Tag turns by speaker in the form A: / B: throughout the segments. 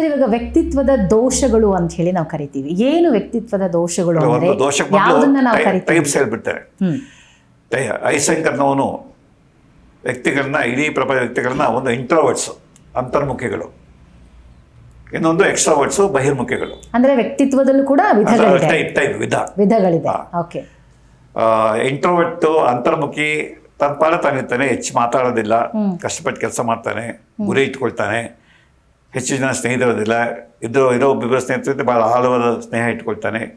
A: Sir ಇವಾಗ ವ್ಯಕ್ತಿತ್ವದ ದೋಷಗಳು ಅಂತ ಹೇಳಿ ನಾವು ಕರಿತೀವಿ. ಏನು ವ್ಯಕ್ತಿತ್ವದ ದೋಷಗಳು ಅಂದ್ರೆ ಯಾವುದನ್ನ ನಾವು ಕರಿತೀವಿ?
B: ಹೇಳ್ಬಿಡ್ತಾರೆ ಐಸಂಕರ್ನವನು ವ್ಯಕ್ತಿಗಳನ್ನ ಇಡೀ ಪ್ರಪಂಚ ವ್ಯಕ್ತಿಗಳನ್ನ ಒಂದು ಇಂಟ್ರೋವರ್ಟ್ಸ್ ಅಂತರ್ಮುಖಿಗಳು. ಇನ್ನೊಂದು ಎಕ್ಸ್ಟ್ರಾವರ್ಟ್ಸ್ ಬಹಿರ್ಮುಖಿಗಳು.
A: ಅಂದ್ರೆ ವ್ಯಕ್ತಿತ್ವದಲ್ಲೂ ಕೂಡ ವಿಧಗಳಿದೆ.
B: ಟೈಪ್ ಟೈಪ್ ವಿಧ.
A: ವಿಧಗಳಿದೆ. ಓಕೆ.
B: ಇಂಟ್ರೋವರ್ಟು ಅಂತರ್ಮುಖಿ ತನ್ನ ಪಾಡ ತಾನಿರ್ತಾನೆ ಹೆಚ್ಚು ಮಾತಾಡೋದಿಲ್ಲ ಕಷ್ಟಪಟ್ಟು ಕೆಲಸ ಮಾಡ್ತಾನೆ ಗುರಿ ಇಟ್ಕೊಳ್ತಾನೆ ಹೆಚ್ಚು ಜನ ಸ್ನೇಹಿತರೋದಿಲ್ಲ ಇದ್ರು ಇರೋ ಒಬ್ಬಿಬ್ಬರು ಸ್ನೇಹಿತರಿಂದ ಭಾಳ ಆಳವಾದ ಸ್ನೇಹ ಇಟ್ಕೊಳ್ತಾನೆ.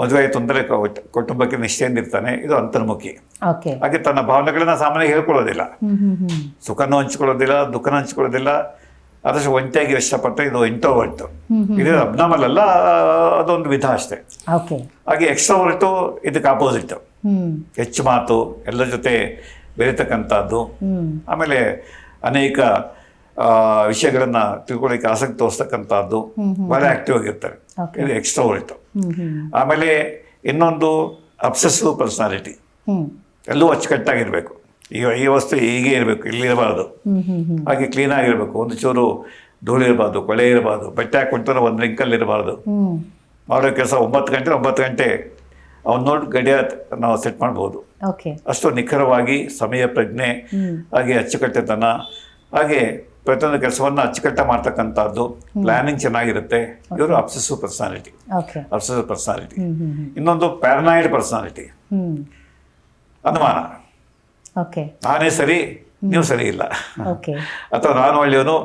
B: ಮದುವೆ ತೊಂದರೆ ಕುಟುಂಬಕ್ಕೆ ನಿಷ್ಠೆಯಿಂದ ಇರ್ತಾನೆ. ಇದು ಅಂತರ್ಮುಖಿ. ಹಾಗೆ ತನ್ನ ಭಾವನೆಗಳನ್ನ ಸಾಮಾನ್ಯ ಹೇಳ್ಕೊಳ್ಳೋದಿಲ್ಲ. ಸುಖನೂ ಹಂಚ್ಕೊಳ್ಳೋದಿಲ್ಲ ದುಃಖನ ಹಂಚ್ಕೊಳ್ಳೋದಿಲ್ಲ. ಆದಷ್ಟು ಒಂಟಿಯಾಗಿ ಇಷ್ಟಪಟ್ಟರೆ ಇದು ಇಂಟೋವರ್ಟ್ ಇದು ಅಬ್ನಾಮಲ್ ಅಲ್ಲ ಅದೊಂದು ವಿಧ ಅಷ್ಟೇ. ಹಾಗೆ ಎಕ್ಸ್ಟ್ರಾವರ್ಟು ಇದಕ್ಕೆ ಆಪೋಸಿಟ್
A: ಹ್ಮ್.
B: ಹೆಚ್ಚು ಮಾತು ಎಲ್ಲರ ಜೊತೆ ಬೆರೀತಕ್ಕಂಥದ್ದು. ಆಮೇಲೆ ಅನೇಕ ವಿಷಯಗಳನ್ನ ತಿಳ್ಕೊಳ್ಳಿಕ್ಕೆ ಆಸಕ್ತಿ ತೋರಿಸ್ತಕ್ಕಂಥದ್ದು ಬಹಳ ಆಕ್ಟಿವ್ ಆಗಿರ್ತಾರೆ. ಇದು ಎಕ್ಸ್ಟ್ರಾ
A: ಹ್ಮ್
B: ಆಮೇಲೆ ಇನ್ನೊಂದು ಅಬ್ಸೆಸಿವ್ ಪರ್ಸನಾಲಿಟಿ ಎಲ್ಲೂ ಅಚ್ಚುಕಟ್ಟಾಗಿರ್ಬೇಕು. ಈಗ ಈ ವಸ್ತು ಹೀಗೆ ಇರಬೇಕು ಇಲ್ಲಿರಬಾರ್ದು
A: ಹ್ಮ್ ಹ್ಮ್
B: ಹಾಗೆ ಕ್ಲೀನ್ ಆಗಿರಬೇಕು. ಒಂದು ಚೂರು ಧೂಳು ಇರಬಾರ್ದು ಕೊಳೆ ಇರಬಾರ್ದು ಬಟ್ಟೆ ಹಾಕೊಂಡ್ರೆ ಒಂದು ರಿಂಕಲ್ಲಿ ಇರಬಾರ್ದು. ಮಾಡೋ ಕೆಲಸ ಒಂಬತ್ತು ಗಂಟೆ ಒಂಬತ್ತು ಗಂಟೆ ಅವ್ನು ನೋಡಿ ಗಡಿಯ ನಾವು ಸೆಟ್ ಮಾಡ್ಬೋದು. ಅಷ್ಟು ನಿಖರವಾಗಿ ಸಮಯ ಪ್ರಜ್ಞೆ ಹಾಗೆ ಅಚ್ಚುಕಟ್ಟೆತನ ಹಾಗೆ ಪ್ರತಿಯೊಂದು ಕೆಲಸವನ್ನು ಅಚ್ಚುಕಟ್ಟ ಮಾಡ್ತಕ್ಕಂಥದ್ದು ಪ್ಲಾನಿಂಗ್ ಚೆನ್ನಾಗಿರುತ್ತೆ. ಇವರು ಅಬ್ಸೆಸಿವ್ ಪರ್ಸನಾಲಿಟಿ ಅಬ್ಸೆಸಿವ್ ಪರ್ಸನಾಲಿಟಿ ಇನ್ನೊಂದು ಪ್ಯಾರನಾಯ್ಡ್ ಪರ್ಸನಾಲಿಟಿ ಅನುಮಾನ.
A: ಓಕೆ
B: ನಾನೇ ಸರಿ ನೀವು ಸರಿ ಇಲ್ಲ. ಅಥವಾ ನಾನು ಒಳ್ಳೆಯವನು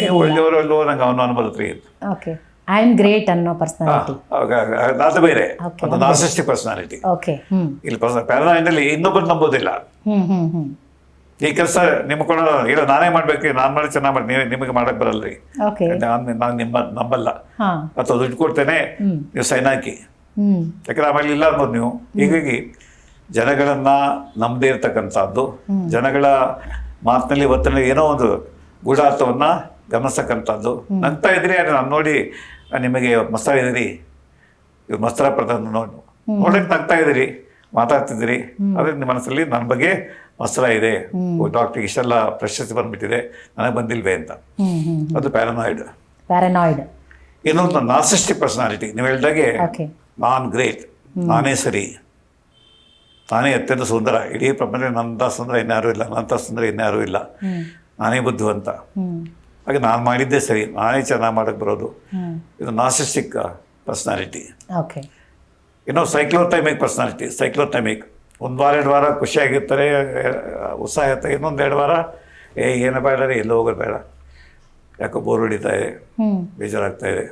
B: ನೀವು ಒಳ್ಳೆಯವರು ಅಲ್ಲೋ ನಂಗೆ ಅವನು ಅನುಭವತ್ರಿ
A: ಓಕೆ ಐ ಆಮ್ ಗ್ರೇಟ್ ಅನ್ನೋ ಪರ್ಸನಾಲಿಟಿ
B: ಅದು ಬೇರೆ. ನಾರ್ಸಿಸ್ಟಿಕ್ ಪರ್ಸನಾಲಿಟಿ
A: ಓಕೆ
B: ಪರ್ಸನ್ ಪ್ಯಾರನಾಯ್ಡಲ್ಲಿ ಇನ್ನೊಬ್ಬರು ನಂಬೋದಿಲ್ಲ. ಈ ಕೆಲಸ ನಿಮ್ ಕೊಡೋ ಇಲ್ಲ ನಾನೇ ಮಾಡ್ಬೇಕು ನಾನು ಮಾಡಿ ಚೆನ್ನಾಗಿ ಮಾಡಿ ನೀವೇ ನಿಮಗೆ ಮಾಡಕ್ ಬರಲ್ರಿ. ನಾನು ನಾನು ನಿಮ್ಮ ನಂಬಲ್ಲ. ಅಥವಾ ದುಡ್ಡು ಕೊಡ್ತೇನೆ. ನೀವು ಸೈನ್ ಹಾಕಿ. ಯಾಕಂದ್ರೆ ಆಮೇಲೆ ಇಲ್ಲ ಅನ್ಬೋದು ನೀವು ಹೀಗಾಗಿ ಜನಗಳನ್ನ ನಂಬದೇ ಇರ್ತಕ್ಕಂಥದ್ದು. ಜನಗಳ ಮಾತಿನಲ್ಲಿ ಒತ್ತಿನಲ್ಲಿ ಏನೋ ಒಂದು ಗೂಢಾರ್ಥವನ್ನ ಗಮನಿಸ್ತಕ್ಕಂಥದ್ದು ನಂತ ಇದ್ರಿ ನಾನು ನೋಡಿ ನಿಮಗೆ ಮಸ್ತ ಇದ್ದೀರಿ ಇವ್ರು ಮಸ್ತರ ಪ್ರಧಾನ ನೋಡಿ. ನೋಡಕ್ಕೆ ನಗ್ತಾ ಇದ್ದೀರಿ ಮಾತಾಡ್ತಿದ್ದೀರಿ. ಅದ್ರ ನಿಮ್ಮ ಮನಸ್ಸಲ್ಲಿ ನನ್ನ ಬಗ್ಗೆ ಮಸ್ತರ ಇದೆ. ಡಾಕ್ಟರ್ ಇಷ್ಟೆಲ್ಲ ಪ್ರಶಸ್ತಿ ಬಂದ್ಬಿಟ್ಟಿದೆ. ನನಗೆ ಬಂದಿಲ್ವೇ ಅಂತ. ಅದು ಪ್ಯಾರನಾಯ್ಡ್
A: ಪ್ಯಾರನಾಯ್ಡ್
B: ಇನ್ನೊಂದು ನಾರ್ಸಿಸ್ಟಿಕ್ ಪರ್ಸನಾಲಿಟಿ. ನೀವು ಹೇಳಿದಾಗೆ ನಾನ್ ಗ್ರೇಟ್. ನಾನೇ ಸರಿ. ನಾನೇ ಅತ್ಯಂತ ಸುಂದರ. ಇಡೀ ಪ್ರಪಂಚ ನಂತ ಸುಂದರ ಇನ್ಯಾರೂ ಇಲ್ಲ. ನಂತ ಸುಂದರ ಇನ್ಯಾರೂ ಇಲ್ಲ. ನಾನೇ ಬುದ್ಧಿವಂತ ಹಾಗೆ ನಾನು ಮಾಡಿದ್ದೇ ಸರಿ. ನಾನೇ ಚೆನ್ನಾಗಿ ಮಾಡೋಕ್ಕೆ ಬರೋದು. ಇದು ನಾಸಿಸ್ಟಿಕ್ ಪರ್ಸನಾಲಿಟಿ.
A: ಇನ್ನೊಂದು
B: ಇನ್ನು ಸೈಕ್ಲೋಟೈಮಿಕ್ ಪರ್ಸನಾಲಿಟಿ ಸೈಕ್ಲೋಟೈಮಿಕ್ ಒಂದು ವಾರ ಎರಡು ವಾರ ಖುಷಿಯಾಗಿರ್ತಾರೆ ಉತ್ಸಾಹ ಇರ್ತಾರೆ. ಇನ್ನೊಂದು ಎರಡು ವಾರ ಏ ಏನು ಬೇಡ ರೀ ಎಲ್ಲೋ ಹೋಗೋದು ಬೇಡ. ಯಾಕೋ ಬೋರ್ ಹೊಡಿತಾ ಇದೆ ಬೇಜಾರಾಗ್ತಾ ಇದೆ.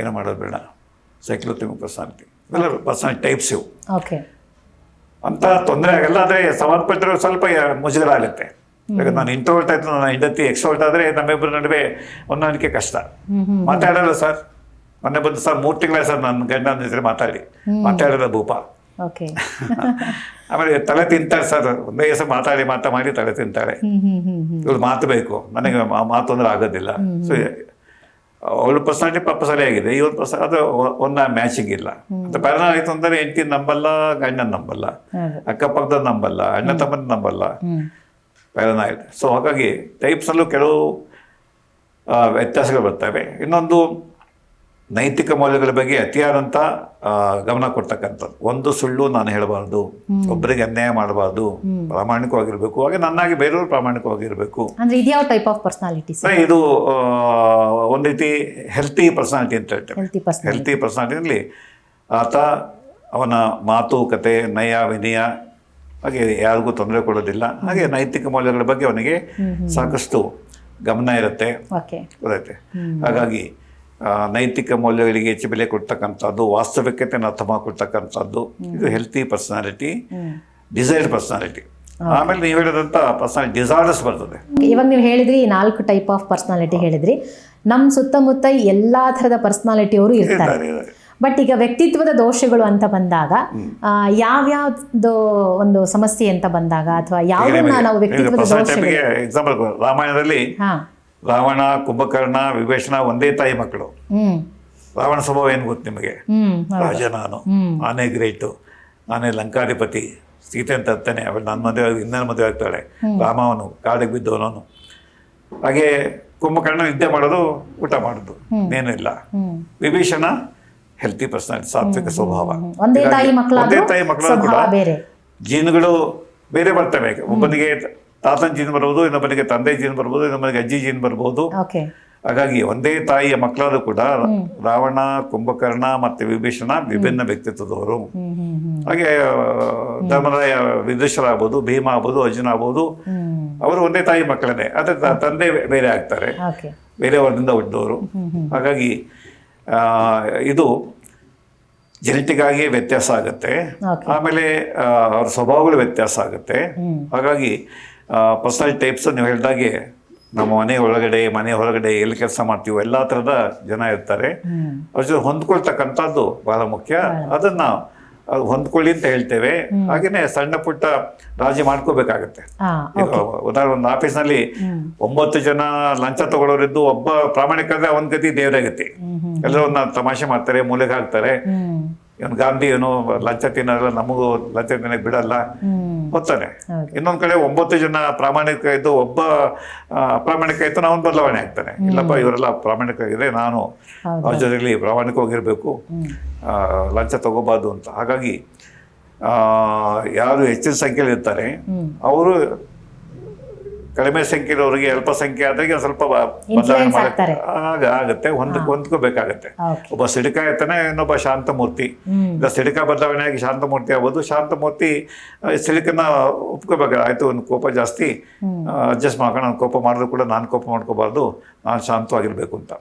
B: ಏನೋ ಮಾಡೋದು ಬೇಡ. Cyclothymic personality. ಇವೆಲ್ಲ ಪರ್ಸನಾಲಿಟಿ ಟೈಪ್ಸ್ ಇವು. ಅಂತ ತೊಂದರೆ ಆಗಲ್ಲ ಆದರೆ ಸಂಬಂಧಪಟ್ಟರೆ ಸ್ವಲ್ಪ ಮುಜುಗರ ಆಗುತ್ತೆ ಯಾಕಂದ್ರೆ ನಾನು ಇಂಟ್ರೋಲ್ಟ್ ಆಯ್ತು ನನ್ನ ಹೆಂಡತಿ ಎಕ್ಸ್ಟ್ರೋಲ್ಟ್ ಆದರೆ ನಮ್ಮಿಬ್ಬರ ನಡುವೆ ಹೊಂದಾಣಿಕೆ ಕಷ್ಟ. ಮಾತಾಡಲ್ಲ ಸರ್. ಮೊನ್ನೆ ಬಂದು ಸರ್ ಮೂರು ತಿಂಗಳ ಸರ್ ನನ್ನ ಗಂಡನ ಜೊತೆ ಮಾತಾಡಿ. ಮಾತಾಡಲ್ಲ ಭೂಪ ಆಮೇಲೆ ತಲೆ ತಿಂತಾಳೆ ಸರ್. ಒಂದೇ ದಿವಸ ಮಾತಾಡಿ ಮಾತಾ ಮಾಡಿ ತಲೆ ತಿಂತಾಳೆ ಇವಳು ಮಾತು ಬೇಕು. ನನಗೆ ಮಾತು ಅಂದ್ರೆ ಆಗೋದಿಲ್ಲ. ಸೊ ಅವಳ ಪರ್ಸನಾಲಿಟಿ ಪಾಪ ಸರಿಯಾಗಿದೆ ಇವ್ರ ಪರ್ಸ ಅದು ಒಂದ ಮ್ಯಾಚಿಂಗ್ ಇಲ್ಲ. ಅಂತ ಪರಿಣಾಮ ಆಯ್ತು ಅಂದರೆ ಹೆಂಡತಿ ನಂಬಲ್ಲ ಗಂಡನ ನಂಬಲ್ಲ ಅಕ್ಕಪಕ್ಕದ ನಂಬಲ್ಲ ಅಣ್ಣ ತಮ್ಮನ ನಂಬಲ್ಲ.
A: ಪರಿಣಾಮ
B: ಆಯ್ತು. ಸೊ ಹಾಗಾಗಿ ಟೈಪ್ಸಲ್ಲೂ ಕೆಲವು ವ್ಯತ್ಯಾಸಗಳು ಬರ್ತವೆ. ಇನ್ನೊಂದು ನೈತಿಕ ಮೌಲ್ಯಗಳ ಬಗ್ಗೆ ಅತಿಯಾದಂಥ ಗಮನ ಕೊಡ್ತಕ್ಕಂಥದ್ದು. ಒಂದು ಸುಳ್ಳು ನಾನು ಹೇಳಬಾರ್ದು. ಒಬ್ಬರಿಗೆ ಅನ್ಯಾಯ ಮಾಡಬಾರ್ದು. ಪ್ರಾಮಾಣಿಕವಾಗಿರಬೇಕು. ಹಾಗೆ ನನ್ನಾಗಿ ಬೇರೆಯವರು ಪ್ರಾಮಾಣಿಕವಾಗಿರಬೇಕು.
A: ಟೈಪ್ ಆಫ್ ಪರ್ಸನಾಲಿಟಿ
B: ಇದು ಒಂದು ರೀತಿ ಹೆಲ್ತಿ ಪರ್ಸನಾಲಿಟಿ ಅಂತ ಹೇಳ್ತೇವೆ
A: ಹೆಲ್ತಿ ಪರ್ಸನಾಲಿಟಿ
B: ಹೆಲ್ತಿ ಆತ ಅವನ ಮಾತುಕತೆ ನಯ ವಿನಯ ಹಾಗೆ ಯಾರಿಗೂ ತೊಂದರೆ ಕೊಡೋದಿಲ್ಲ. ಹಾಗೆ ನೈತಿಕ ಮೌಲ್ಯಗಳ ಬಗ್ಗೆ ಅವನಿಗೆ ಸಾಕಷ್ಟು ಗಮನ ಇರುತ್ತೆ. ಹಾಗಾಗಿ ನೈತಿಕ ಮೌಲ್ಯಗಳಿಗೆ ಹೆಚ್ಚು ಬೆಲೆ ಕೊಡ್ತಕ್ಕಂಥದ್ದು ವಾಸ್ತವಿಕತೆಯನ್ನು ಅರ್ಥ ಮಾಡಿಕೊಡ್ತಕ್ಕಂಥದ್ದು ಇದು ಹೆಲ್ತಿ ಪರ್ಸನಾಲಿಟಿ ಡಿಸೈರ್ಡ್ ಪರ್ಸನಾಲಿಟಿ ಆಮೇಲೆ ನೀವು ಹೇಳಿದಂಥ ಪರ್ಸನಾಲಿಟಿ ಡಿಸಾರ್ಡರ್ಸ್ ಬರ್ತದೆ.
A: ಇವಾಗ ನೀವು ಹೇಳಿದ್ರಿ ನಾಲ್ಕು ಟೈಪ್ ಆಫ್ ಪರ್ಸನಾಲಿಟಿ ಹೇಳಿದ್ರಿ. ನಮ್ಮ ಸುತ್ತಮುತ್ತ ಎಲ್ಲ ಥರದ ಪರ್ಸನಾಲಿಟಿಯವರು ಇರ್ತಾರೆ.
B: ಇದ್ದಾರೆ, ಇದ್ದಾರೆ.
A: ಬಟ್ ಈಗ ವ್ಯಕ್ತಿತ್ವದ ದೋಷಗಳು ಅಂತ ಬಂದಾಗ ಯಾವ್ಯಾವ್ದು ಒಂದು ಸಮಸ್ಯೆ ಅಂತ ಬಂದಾಗ ಅಥವಾ ಯಾವ ನಾವು ವ್ಯಕ್ತಿತ್ವದ
B: ದೋಷ ಎಕ್ಸಾಂಪಲ್ ರಾಮಾಯಣದಲ್ಲಿ
A: ಹಾ.
B: ರಾವಣ ಕುಂಭಕರ್ಣ ವಿಭೀಷಣ ಒಂದೇ ತಾಯಿ ಮಕ್ಕಳು. ರಾವಣ ಸ್ವಭಾವ ಏನು ಗೊತ್ತು ನಿಮಗೆ? ರಾಜ ನಾನು. ನಾನೇ ಗ್ರೇಟು. ನಾನೇ ಲಂಕಾಧಿಪತಿ. ಸೀತೆ ಅಂತ ತರ್ತಾನೆ ಅವಳು ನನ್ನ ಮದುವೆ ಇನ್ನೊಂದು ಮದುವೆ ಆಗ್ತಾಳೆ? ರಾಮವನು ಕಾಡಿಗೆ ಬಿದ್ದವನವನು ಹಾಗೆ ಕುಂಭಕರ್ಣ ನಿದ್ದೆ ಮಾಡೋದು ಊಟ ಮಾಡೋದು. ಏನೂ
A: ಇಲ್ಲ.
B: ವಿಭೀಷಣ ಹೆಲ್ತಿ ಪರ್ಸನಾಲಿಟಿ ಸಾತ್ವಿಕ ಸ್ವಭಾವ.
A: ಒಂದೇ ತಾಯಿ
B: ಮಕ್ಕಳು ಕೂಡ. ಜೀನ್ಗಳು ಬೇರೆ ಬರ್ತವೆ. ಒಬ್ಬನಿಗೆ ತಾತನ ಜೀನ್ ಬರ್ಬೋದು ಇನ್ನೊಬ್ಬನಿಗೆ ತಂದೆ ಜೀನ್ ಬರ್ಬೋದು ಇನ್ನೊಬ್ಬರಿಗೆ ಅಜ್ಜಿ ಜೀನ್ ಬರ್ಬೋದು. ಹಾಗಾಗಿ ಒಂದೇ ತಾಯಿಯ ಮಕ್ಕಳಾದ್ರೂ ಕೂಡ ರಾವಣ ಕುಂಭಕರ್ಣ ಮತ್ತೆ ವಿಭೀಷಣ ವಿಭಿನ್ನ ವ್ಯಕ್ತಿತ್ವದವರು. ಹಾಗೆ ಧರ್ಮರಾಯ ವಿದುಷರ ಆಗ್ಬೋದು ಭೀಮ ಆಗ್ಬೋದು ಅರ್ಜುನ ಆಗ್ಬೋದು. ಅವರು ಒಂದೇ ತಾಯಿ ಮಕ್ಕಳನ್ನೇ. ಆದರೆ ತಂದೆ ಬೇರೆ ಆಗ್ತಾರೆ. ಬೇರೆ ಅವರಿಂದ ಹುಟ್ಟಿದವರು. ಹಾಗಾಗಿ ಆ, ಇದು ಜೆನೆಟಿಕ್ ಆಗಿ ವ್ಯತ್ಯಾಸ ಆಗುತ್ತೆ. ಆಮೇಲೆ ಅವ್ರ ಸ್ವಭಾವಗಳು ವ್ಯತ್ಯಾಸ ಆಗುತ್ತೆ. ಹಾಗಾಗಿ ಪರ್ಸನಲ್ ಟೈಪ್ಸ್ ನೀವು ಹೇಳಿದಾಗೆ ನಮ್ಮ ಮನೆ ಒಳಗಡೆ ಮನೆ ಹೊರಗಡೆ ಎಲ್ಲಿ ಕೆಲಸ ಮಾಡ್ತೀವೋ ಎಲ್ಲ ಥರದ ಜನ ಇರ್ತಾರೆ. ಅವ್ರ ಜೊತೆ ಹೊಂದ್ಕೊಳ್ತಕ್ಕಂಥದ್ದು ಬಹಳ ಮುಖ್ಯ. ಅದನ್ನ ಅದು ಹೊಂದ್ಕೊಳ್ಳಿ ಅಂತ ಹೇಳ್ತೇವೆ. ಹಾಗೇನೆ ಸಣ್ಣ ಪುಟ್ಟ ರಾಜಿ ಮಾಡ್ಕೋಬೇಕಾಗತ್ತೆ. ಉದಾಹರಣೆ ಒಂದು ಆಫೀಸ್ನಲ್ಲಿ ಒಂಬತ್ತು ಜನ ಲಂಚ ತಗೊಳ್ಳೋರಿದ್ದು ಒಬ್ಬ ಪ್ರಾಮಾಣಿಕ ಅಂದ್ರೆ ಅವನ ಗತಿ ದೇವರ ಗತಿ ಎಲ್ಲರೂ ಅವನ್ನ ತಮಾಷೆ ಮಾಡ್ತಾರೆ ಮೂಲೆಗೆ ಹಾಕ್ತಾರೆ.
A: ಇವನ್
B: ಇವನು ಗಾಂಧಿ ಏನು ಲಂಚ ತಿನ್ನೋಲ್ಲ ನಮಗೂ ಲಂಚ ತಿನ್ನಕ್ಕೆ ಬಿಡಲ್ಲ. ಹೋಗ್ತಾನೆ ಇನ್ನೊಂದ್ ಕಡೆ ಒಂಬತ್ತು ಜನ ಪ್ರಾಮಾಣಿಕ ಇದ್ದು ಒಬ್ಬ ಪ್ರಾಮಾಣಿಕ ಇತ್ತು ಅವನು ಬದಲಾವಣೆ ಆಗ್ತಾನೆ. ಇಲ್ಲಪ್ಪ ಇವರೆಲ್ಲ ಪ್ರಾಮಾಣಿಕ ಇದೆ ನಾನು. ಅವ್ರ ಜೊತೆಲಿ ಪ್ರಾಮಾಣಿಕವಾಗಿರ್ಬೇಕು ಆ, ಲಂಚ ತಗೋಬಾರ್ದು ಅಂತ. ಹಾಗಾಗಿ ಆ, ಯಾರು ಹೆಚ್ಚಿನ ಸಂಖ್ಯೆಯಲ್ಲಿ ಇರ್ತಾರೆ ಅವರು ಕಡಿಮೆ ಸಂಖ್ಯೆಯವರಿಗೆ ಅಲ್ಪ ಸಂಖ್ಯೆ ಆದಾಗ ಸ್ವಲ್ಪ ಬ- ಬದಲಾವಣೆ ಮಾಡಕ್ಕೆ. ಆಗ ಆಗುತ್ತೆ ಹೊಂದ್ ಹೊಂದ್ಕೋಬೇಕಾಗತ್ತೆ. ಒಬ್ಬ ಸಿಡಿಕ ಇರ್ತಾನೆ ಇನ್ನೊಬ್ಬ ಶಾಂತಮೂರ್ತಿ. ಸಿಡಿಕ ಬದಲಾವಣೆಯಾಗಿ ಶಾಂತಮೂರ್ತಿ ಆಗ್ಬೋದು ಶಾಂತಮೂರ್ತಿ ಸಿಡಿಕನ ಸಿಡಿಕನ್ನ ಒಪ್ಕೋಬೇಕು ಆಯ್ತು ಒಂದು ಕೋಪ ಜಾಸ್ತಿ ಅಡ್ಜಸ್ಟ್ ಮಾಡ್ಕೊಂಡು ನಾನು ಕೋಪ ಮಾಡಿದ್ರು ಕೂಡ ನಾನು ಕೋಪ ಮಾಡ್ಕೋಬಾರ್ದು ನಾನು ಶಾಂತವಾಗಿರ್ಬೇಕು ಅಂತ.